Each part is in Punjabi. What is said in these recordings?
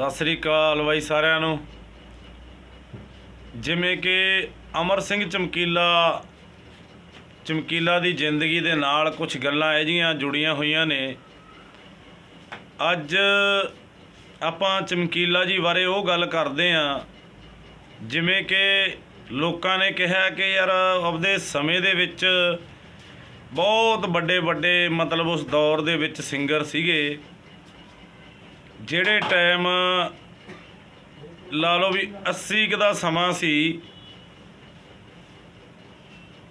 ਸਤਿ ਸ੍ਰੀ ਅਕਾਲ ਬਾਈ ਸਾਰਿਆਂ ਨੂੰ। ਜਿਵੇਂ ਕਿ ਅਮਰ ਸਿੰਘ ਚਮਕੀਲਾ ਚਮਕੀਲਾ ਦੀ ਜ਼ਿੰਦਗੀ ਦੇ ਨਾਲ ਕੁਝ ਗੱਲਾਂ ਇਹ ਜੀਆਂ ਜੁੜੀਆਂ ਹੋਈਆਂ ਨੇ। ਅੱਜ ਆਪਾਂ ਚਮਕੀਲਾ ਜੀ ਬਾਰੇ ਉਹ ਗੱਲ ਕਰਦੇ ਆਂ ਜਿਵੇਂ ਕਿ ਲੋਕਾਂ ਨੇ ਕਿਹਾ ਕਿ ਯਾਰ ਆਪਦੇ ਸਮੇਂ ਦੇ ਵਿੱਚ ਬਹੁਤ ਵੱਡੇ ਵੱਡੇ ਮਤਲਬ ਉਸ ਦੌਰ ਦੇ ਵਿੱਚ ਸਿੰਗਰ ਸੀਗੇ। ਜਿਹੜੇ ਟਾਈਮ ਲਾ ਲਓ ਵੀ 80 ਕੁ ਦਾ ਸਮਾਂ ਸੀ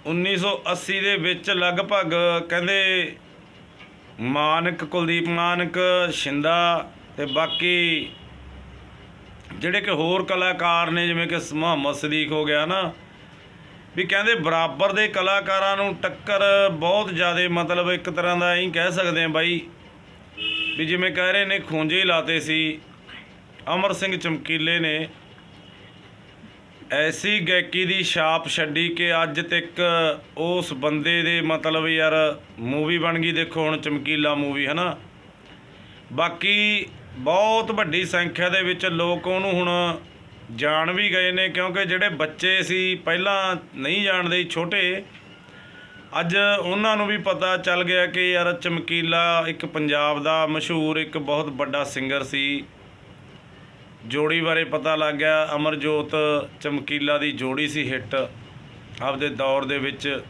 1980 ਦੇ ਵਿੱਚ ਲਗਭਗ ਕਹਿੰਦੇ ਮਾਨਕ, ਕੁਲਦੀਪ ਮਾਨਕ, ਸ਼ਿੰਦਾ ਤੇ ਬਾਕੀ ਜਿਹੜੇ ਕਿ ਹੋਰ ਕਲਾਕਾਰ ਨੇ, ਜਿਵੇਂ ਕਿ ਮੁਹੰਮਦ ਸਦੀਕ ਹੋ ਗਿਆ ਨਾ, ਵੀ ਕਹਿੰਦੇ ਬਰਾਬਰ ਦੇ ਕਲਾਕਾਰਾਂ ਨੂੰ ਟੱਕਰ ਬਹੁਤ ਜ਼ਿਆਦਾ ਮਤਲਬ ਇੱਕ ਤਰ੍ਹਾਂ ਦਾ ਐਂ ਕਹਿ ਸਕਦੇ ਆ ਬਾਈ ਵੀ ਜਿਵੇਂ ਕਹਿ ਰਹੇ ਨੇ, ਖੂੰਜੇ ਲਾਤੇ ਸੀ। ਅਮਰ ਸਿੰਘ ਚਮਕੀਲੇ ਨੇ। ਐਸੀ ਗਾਇਕੀ ਦੀ ਛਾਪ ਛੱਡੀ ਕਿ ਅੱਜ ਤੱਕ ਉਸ ਬੰਦੇ ਦੇ ਮਤਲਬ ਯਾਰ ਮੂਵੀ ਬਣ ਗਈ, ਦੇਖੋ ਹੁਣ ਚਮਕੀਲਾ ਮੂਵੀ ਹੈ ਨਾ ਬਾਕੀ ਬਹੁਤ ਵੱਡੀ ਸੰਖਿਆ ਦੇ ਵਿੱਚ ਲੋਕ ਉਹਨੂੰ ਹੁਣ ਜਾਣ ਵੀ ਗਏ ਨੇ, ਕਿਉਂਕਿ ਜਿਹੜੇ ਬੱਚੇ ਸੀ, ਪਹਿਲਾਂ ਨਹੀਂ ਜਾਣਦੇ ਛੋਟੇ ਅੱਜ ਉਹਨਾਂ ਨੂੰ ਵੀ ਪਤਾ ਚੱਲ ਗਿਆ ਕਿ ਯਾਰ ਚਮਕੀਲਾ ਇੱਕ ਪੰਜਾਬ ਦਾ ਮਸ਼ਹੂਰ ਇੱਕ ਬਹੁਤ ਵੱਡਾ ਸਿੰਗਰ ਸੀ। ਜੋੜੀ ਬਾਰੇ ਪਤਾ ਲੱਗ ਗਿਆ, ਅਮਰਜੋਤ ਚਮਕੀਲਾ ਦੀ ਜੋੜੀ ਸੀ ਹਿੱਟ ਆਪਦੇ ਦੌਰ ਦੇ ਵਿੱਚ।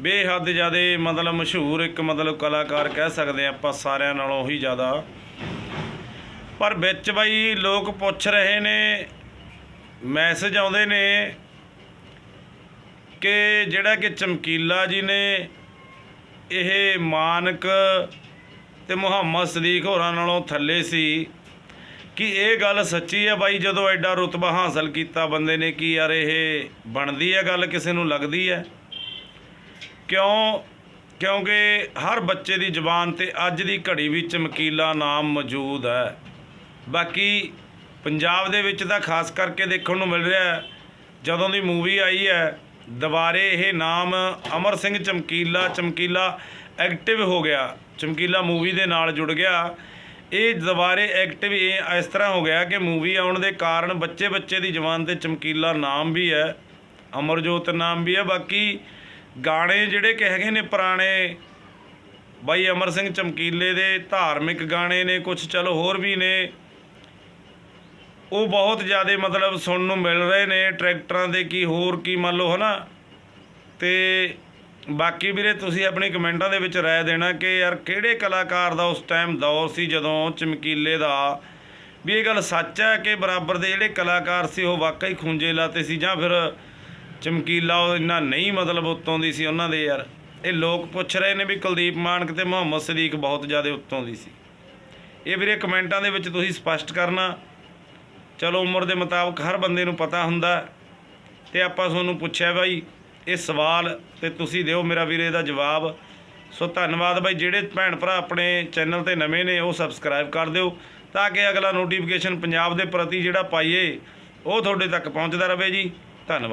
ਬੇਹੱਦ ਜ਼ਿਆਦਾ ਮਤਲਬ ਮਸ਼ਹੂਰ ਇੱਕ ਮਤਲਬ ਕਲਾਕਾਰ ਕਹਿ ਸਕਦੇ ਹਾਂ ਆਪਾਂ ਸਾਰਿਆਂ ਨਾਲੋਂ ਉਹੀ ਜ਼ਿਆਦਾ। ਪਰ ਵਿੱਚ ਬਾਈ ਲੋਕ ਪੁੱਛ ਰਹੇ ਨੇ, ਮੈਸੇਜ ਆਉਂਦੇ ਨੇ ਕਿ ਜਿਹੜਾ ਕਿ ਚਮਕੀਲਾ ਜੀ ਨੇ ਇਹ ਮਾਨਕ ਤੇ ਮੁਹੰਮਦ ਸਦੀਕ ਹੋਰਾਂ ਨਾਲੋਂ ਥੱਲੇ ਸੀ, ਕਿ ਇਹ ਗੱਲ ਸੱਚੀ ਹੈ ਬਾਈ ਜਦੋਂ ਐਡਾ ਰੁਤਬਾ ਹਾਸਲ ਕੀਤਾ ਬੰਦੇ ਨੇ ਕਿ ਯਾਰ ਇਹ ਬਣਦੀ ਹੈ ਗੱਲ, ਕਿਸੇ ਨੂੰ ਲੱਗਦੀ ਹੈ? ਕਿਉਂ, ਕਿਉਂਕਿ ਹਰ ਬੱਚੇ ਦੀ ਜ਼ੁਬਾਨ ਤੇ ਅੱਜ ਦੀ ਘੜੀ ਵੀ ਚਮਕੀਲਾ ਨਾਮ ਮੌਜੂਦ ਹੈ। ਬਾਕੀ ਪੰਜਾਬ ਦੇ ਵਿੱਚ ਤਾਂ ਖਾਸ ਕਰਕੇ ਦੇਖਣ ਨੂੰ ਮਿਲ ਰਿਹਾ ਜਦੋਂ ਦੀ ਮੂਵੀ ਆਈ ਹੈ ਦੁਬਾਰੇ ਇਹ ਨਾਮ ਅਮਰ ਸਿੰਘ ਚਮਕੀਲਾ ਚਮਕੀਲਾ ਐਕਟਿਵ ਹੋ ਗਿਆ। ਚਮਕੀਲਾ ਮੂਵੀ ਦੇ ਨਾਲ ਜੁੜ ਗਿਆ। ਇਹ ਦੁਬਾਰੇ ਐਕਟਿਵ ਇਹ ਇਸ ਤਰ੍ਹਾਂ ਹੋ ਗਿਆ ਕਿ ਮੂਵੀ ਆਉਣ ਦੇ ਕਾਰਨ ਬੱਚੇ ਬੱਚੇ ਦੀ ਜਵਾਨ ਤੇ ਚਮਕੀਲਾ ਨਾਮ ਵੀ ਹੈ। ਅਮਰਜੋਤ ਨਾਮ ਵੀ ਹੈ। ਬਾਕੀ ਗਾਣੇ ਜਿਹੜੇ ਕਿ ਹੈਗੇ ਨੇ ਪੁਰਾਣੇ, ਬਾਈ ਅਮਰ ਸਿੰਘ ਚਮਕੀਲੇ ਦੇ ਧਾਰਮਿਕ ਗਾਣੇ ਨੇ ਕੁਝ ਚਲੋ ਹੋਰ ਵੀ ਨੇ। ਉਹ ਬਹੁਤ ਜ਼ਿਆਦਾ ਮਤਲਬ ਸੁਣਨ ਨੂੰ ਮਿਲ ਰਹੇ ਨੇ, ਟਰੈਕਟਰਾਂ ਦੇ ਕੀ, ਹੋਰ ਕੀ ਮੰਨ ਲਓ ਹਨਾ? ਤੇ ਬਾਕੀ ਵੀਰੇ ਤੁਸੀਂ ਆਪਣੀ ਕਮੈਂਟਾਂ ਦੇ ਵਿੱਚ ਰਾਏ ਦੇਣਾ ਕਿ ਯਾਰ ਕਿਹੜੇ ਕਲਾਕਾਰ ਦਾ ਉਸ ਟਾਈਮ ਦੌਰ ਸੀ ਜਦੋਂ ਚਮਕੀਲੇ ਦਾ? ਵੀ ਇਹ ਗੱਲ ਸੱਚ ਹੈ ਕਿ ਬਰਾਬਰ ਦੇ ਜਿਹੜੇ ਕਲਾਕਾਰ ਸੀ ਉਹ ਵਾਕਈ ਖੁੰਝੇ ਲਾਤੇ ਸੀ ਜਾਂ ਫਿਰ ਚਮਕੀਲਾ ਉਹ ਇੰਨਾ ਨਹੀਂ ਮਤਲਬ ਉੱਤੋਂ ਦੀ ਸੀ ਉਹਨਾਂ ਦੇ ਯਾਰ? ਇਹ ਲੋਕ ਪੁੱਛ ਰਹੇ ਨੇ ਵੀ ਕੁਲਦੀਪ ਮਾਨਕ ਤੇ ਮੁਹੰਮਦ ਸਦੀਕ ਬਹੁਤ ਜ਼ਿਆਦਾ ਉੱਤੋਂ ਦੀ ਸੀ। ਇਹ ਵੀਰੇ ਕਮੈਂਟਾਂ ਦੇ ਵਿੱਚ ਤੁਸੀਂ ਸਪਸ਼ਟ ਕਰਨਾ। ਚਲੋ ਉਮਰ ਦੇ ਮੁਤਾਬਕ ਹਰ ਬੰਦੇ ਨੂੰ ਪਤਾ ਹੁੰਦਾ ਹੈ। ਤੇ ਆਪਾਂ ਤੁਹਾਨੂੰ ਪੁੱਛਿਆ ਬਾਈ, ਇਹ ਸਵਾਲ ਤੇ ਤੁਸੀਂ ਦਿਓ ਮੇਰਾ ਵੀਰੇ ਦਾ ਜਵਾਬ। ਸੋ ਧੰਨਵਾਦ ਬਾਈ, ਜਿਹੜੇ ਭੈਣ ਭਰਾ ਆਪਣੇ ਚੈਨਲ ਤੇ ਨਵੇਂ ਨੇ ਉਹ ਸਬਸਕ੍ਰਾਈਬ ਕਰ ਦਿਓ ਤਾਂ ਕਿ ਅਗਲਾ ਨੋਟੀਫਿਕੇਸ਼ਨ ਪੰਜਾਬ ਦੇ ਪ੍ਰਤੀ ਜਿਹੜਾ ਪਾਈਏ, ਉਹ ਤੁਹਾਡੇ ਤੱਕ ਪਹੁੰਚਦਾ ਰਹੇ ਜੀ। ਧੰਨਵਾਦ।